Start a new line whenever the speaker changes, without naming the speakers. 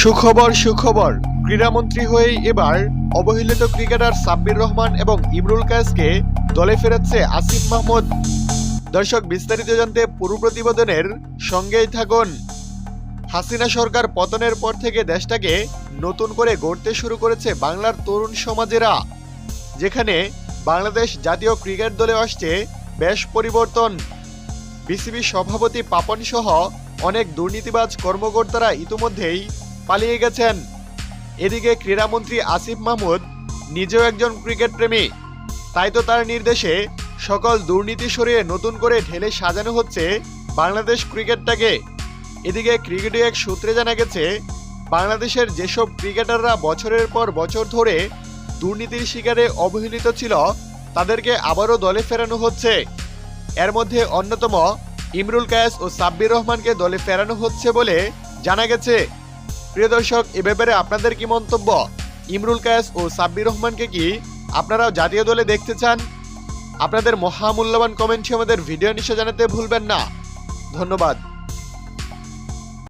সুখবর সুখবর। ক্রীড়ামন্ত্রী হয়েই এবার অবহেলিত ক্রিকেটার সাব্বির রহমান এবং ইমরুল কায়েসকে দলে ফেরাচ্ছে আসিফ মাহমুদ। দর্শক, বিস্তারিত জানতে পুরো প্রতিবেদনের সঙ্গেই থাকুন। হাসিনা সরকার পতনের পর থেকে দেশটাকে নতুন করে গড়তে শুরু করেছে বাংলার তরুণ সমাজেরা। যেখানে বাংলাদেশ জাতীয় ক্রিকেট দলে আসছে বেশ পরিবর্তন। বিসিবি সভাপতি পাপন সহ অনেক দুর্নীতিবাজ কর্মকর্তারা ইতিমধ্যেই পালিয়ে গেছেন। এদিকে ক্রীড়ামন্ত্রী আসিফ মাহমুদ নিজেও একজন ক্রিকেট প্রেমী। তাই তো তার নির্দেশে সকল দুর্নীতি সরিয়ে নতুন করে ঢেলে সাজানো হচ্ছে বাংলাদেশ ক্রিকেটটাকে। এদিকে ক্রিকেটে এক সূত্রে জানা গেছে, বাংলাদেশের যেসব ক্রিকেটাররা বছরের পর বছর ধরে দুর্নীতির শিকারে অবহেলিত ছিল, তাদেরকে আবারও দলে ফেরানো হচ্ছে। এর মধ্যে অন্যতম ইমরুল কায়েস ও সাব্বির রহমানকে দলে ফেরানো হচ্ছে বলে জানা গেছে। প্রিয় দর্শক, এ ব্যাপারে আপনাদের কি মন্তব্য? ইমরুল কায়েস ও সাব্বির রহমানকে কি আপনারাও জাতীয় দলে দেখতে চান? আপনাদের মহামূল্যবান কমেন্টে আমাদের ভিডিও নিশ্চয় জানাতে ভুলবেন না। ধন্যবাদ।